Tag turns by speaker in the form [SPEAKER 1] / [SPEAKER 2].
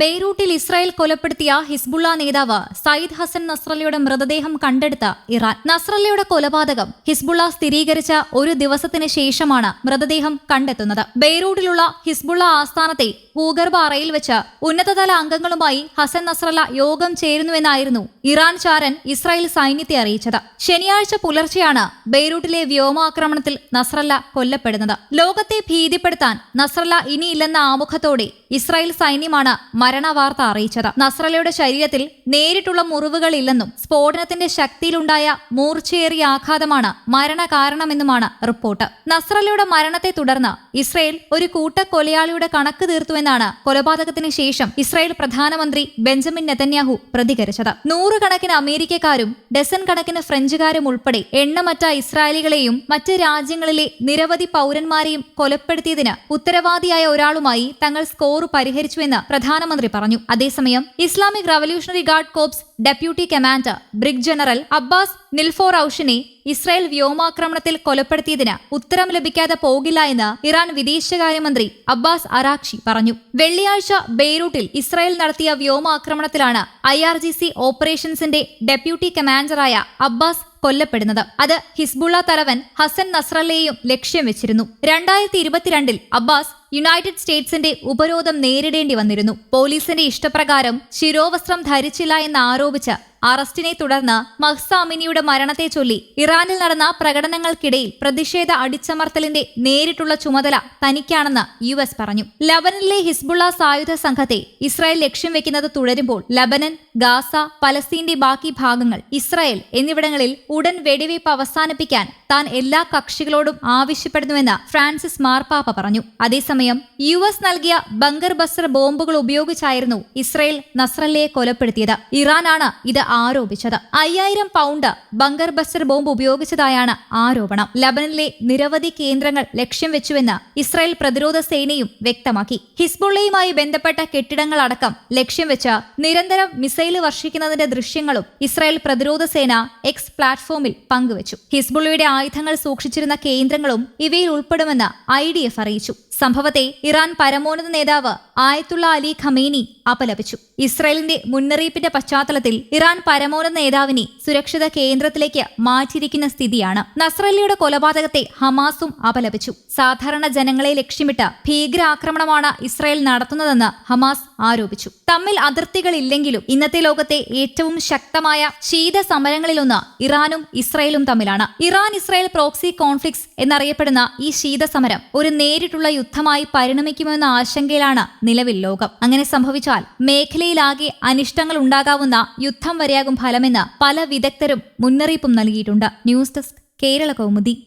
[SPEAKER 1] ബെയ്റൂട്ടിൽ Israel കൊലപ്പെടുത്തിയ Hezbollah നേതാവ് സയ്യിദ് ഹസൻ നസ്രല്ലയുടെ മൃതദേഹം കണ്ടെടുത്ത ഇറാൻ. നസ്രല്ലയുടെ കൊലപാതകം ഹിസ്ബുള്ള സ്ഥിരീകരിച്ച ഒരു ദിവസത്തിന് ശേഷമാണ് മൃതദേഹം കണ്ടെത്തുന്നത്. ബെയ്റൂട്ടിലുള്ള ഹിസ്ബുള്ള ആസ്ഥാനത്തെ ഭൂഗർഭ അറയിൽ വെച്ച് ഉന്നതതല അംഗങ്ങളുമായി ഹസൻ നസ്രല്ല യോഗം ചേരുന്നുവെന്നായിരുന്നു ഇറാൻ ചാരൻ ഇസ്രായേൽ സൈന്യത്തെ അറിയിച്ചത്. ശനിയാഴ്ച പുലർച്ചെയാണ് ബെയ്റൂട്ടിലെ വ്യോമാക്രമണത്തിൽ നസ്രല്ല കൊല്ലപ്പെടുന്നത്. ലോകത്തെ ഭീതിപ്പെടുത്താൻ നസ്രല്ല ഇനിയില്ലെന്ന ആമുഖത്തോടെ ഇസ്രായേൽ സൈന്യമാണ് മരണവാർത്ത അറിയിച്ചത്. നസ്രലയുടെ ശരീരത്തിൽ നേരിട്ടുള്ള മുറിവുകളില്ലെന്നും സ്ഫോടനത്തിന്റെ ശക്തിയിലുണ്ടായ മൂർച്ചയേറിയ ആഘാതമാണ് മരണകാരണമെന്നുമാണ് റിപ്പോർട്ട്. നസ്രലയുടെ മരണത്തെ തുടർന്ന് ഇസ്രയേൽ ഒരു കൂട്ടക്കൊലയാളിയുടെ കണക്ക് തീർത്തുവെന്നാണ് കൊലപാതകത്തിന് ശേഷം ഇസ്രയേൽ പ്രധാനമന്ത്രി ബെഞ്ചമിൻ നെതന്യാഹു പ്രതികരിച്ചത്. നൂറുകണക്കിന് അമേരിക്കക്കാരും ഡസൻ കണക്കിന് ഫ്രഞ്ചുകാരും ഉൾപ്പെടെ എണ്ണമറ്റ ഇസ്രായേലികളെയും മറ്റ് രാജ്യങ്ങളിലെ നിരവധി പൗരന്മാരെയും കൊലപ്പെടുത്തിയതിന് ഉത്തരവാദിയായ ഒരാളുമായി തങ്ങൾ സ്കോർ പരിഹരിച്ചുവെന്ന് പ്രധാനമന്ത്രി പറഞ്ഞു. അതേസമയം Islamic revolutionary guard corps deputy commander brig general Abbas നിൽഫോർ ഔഷിനെ ഇസ്രായേൽ വ്യോമാക്രമണത്തിൽ കൊലപ്പെടുത്തിയതിന് ഉത്തരം ലഭിക്കാതെ പോകില്ല എന്ന് ഇറാൻ വിദേശകാര്യമന്ത്രി അബ്ബാസ് അറാക്ഷി പറഞ്ഞു. വെള്ളിയാഴ്ച ബെയ്റൂട്ടിൽ ഇസ്രായേൽ നടത്തിയ വ്യോമാക്രമണത്തിലാണ് ഐ ആർ ജി സി ഓപ്പറേഷൻസിന്റെ ഡെപ്യൂട്ടി കമാൻഡറായ അബ്ബാസ് കൊല്ലപ്പെടുന്നത്. അത് ഹിസ്ബുള്ള തലവൻ ഹസൻ നസ്രല്ലയെയും ലക്ഷ്യം വെച്ചിരുന്നു. രണ്ടായിരത്തി ഇരുപത്തിരണ്ടിൽ അബ്ബാസ് യുണൈറ്റഡ് സ്റ്റേറ്റ്സിന്റെ ഉപരോധം നേരിടേണ്ടി വന്നിരുന്നു. പോലീസിന്റെ ഇഷ്ടപ്രകാരം ശിരോവസ്ത്രം ധരിച്ചില്ല എന്ന് ആരോപിച്ച് അറസ്റ്റിനെ തുടർന്ന് മഹ്സ അമിനിയുടെ മരണത്തെ ചൊല്ലി ഇറാനിൽ നടന്ന പ്രകടനങ്ങൾക്കിടയിൽ പ്രതിഷേധ അടിച്ചമർത്തലിന്റെ നേരിട്ടുള്ള ചുമതല തനിക്കാണെന്ന് യു എസ് പറഞ്ഞു. ലബനനിലെ ഹിസ്ബുള്ള സായുധ സംഘത്തെ ഇസ്രായേൽ ലക്ഷ്യം വെക്കുന്നത് തുടരുമ്പോൾ ലബനൻ ഗാസ പലസ്തീന്റെ ബാക്കി ഭാഗങ്ങൾ ഇസ്രായേൽ എന്നിവിടങ്ങളിൽ ഉടൻ വെടിവയ്പ് അവസാനിപ്പിക്കാൻ താൻ എല്ലാ കക്ഷികളോടും ആവശ്യപ്പെടുന്നുവെന്ന് ഫ്രാൻസിസ് മാർപ്പാപ്പ പറഞ്ഞു. അതേസമയം യു എസ് നൽകിയ ബങ്കർ ബസ്റ്റർ ബോംബുകൾ ഉപയോഗിച്ചായിരുന്നു ഇസ്രായേൽ നസ്രല്ലയെ കൊലപ്പെടുത്തിയത്. ഇറാനാണ് ഇത് ആരോപിച്ചത്. അയ്യായിരം പൗണ്ട് ബങ്കർ ബസ്റ്റർ ബോംബ് ഉപയോഗിച്ചതായാണ് ആരോപണം. ലബനനിലെ നിരവധി കേന്ദ്രങ്ങൾ ലക്ഷ്യം വെച്ചുവെന്ന് ഇസ്രായേൽ പ്രതിരോധ സേനയും വ്യക്തമാക്കി. ഹിസ്ബുള്ളയുമായി ബന്ധപ്പെട്ട കെട്ടിടങ്ങളടക്കം ലക്ഷ്യം വെച്ച് നിരന്തരം മിസൈൽ വർഷിക്കുന്നതിന്റെ ദൃശ്യങ്ങളും ഇസ്രായേൽ പ്രതിരോധ സേന എക്സ് പ്ലാറ്റ്ഫോമിൽ പങ്കുവച്ചു. ഹിസ്ബുള്ളയുടെ ആയുധങ്ങൾ സൂക്ഷിച്ചിരുന്ന കേന്ദ്രങ്ങളും ഇവയിൽ ഉൾപ്പെടുമെന്ന് ഐ ഡി എഫ് അറിയിച്ചു. സംഭവത്തെ ഇറാൻ പരമോന്നത നേതാവ് ആയത്തുള്ള അലി ഖമേനി അപലപിച്ചു. ഇസ്രായേലിന്റെ മുന്നറിയിപ്പിന്റെ പശ്ചാത്തലത്തിൽ ഇറാൻ പരമോന്നത നേതാവിനെ സുരക്ഷിത കേന്ദ്രത്തിലേക്ക് മാറ്റിയിരിക്കുന്ന സ്ഥിതിയാണ്. നസ്രല്ലിയുടെ കൊലപാതകത്തെ ഹമാസും അപലപിച്ചു. സാധാരണ ജനങ്ങളെ ലക്ഷ്യമിട്ട് ഭീകരാക്രമണമാണ് ഇസ്രായേൽ നടത്തുന്നതെന്ന് ഹമാസ് ആരോപിച്ചു. തമ്മിൽ അതിർത്തികളില്ലെങ്കിലും ഇന്നത്തെ ലോകത്തെ ഏറ്റവും ശക്തമായ ശീത സമരങ്ങളിലൊന്ന് ഇറാനും ഇസ്രായേലും തമ്മിലാണ്. ഇറാൻ ഇസ്രായേൽ പ്രോക്സി കോൺഫ്ലിക്സ് എന്നറിയപ്പെടുന്ന ഈ ശീത സമരം ഒരു നേരിട്ടുള്ള യുദ്ധമായി പരിണമിക്കുമെന്ന ആശങ്കയിലാണ് നിലവിൽ ലോകം. അങ്ങനെ സംഭവിച്ചാൽ മേഖലയിലാകെ അനിഷ്ടങ്ങൾ ഉണ്ടാകാവുന്ന യുദ്ധം വരെയാകും ഫലമെന്ന് പല വിദഗ്ധരും മുന്നറിയിപ്പും നൽകിയിട്ടുണ്ട്. News desk Kerala Kaumudi.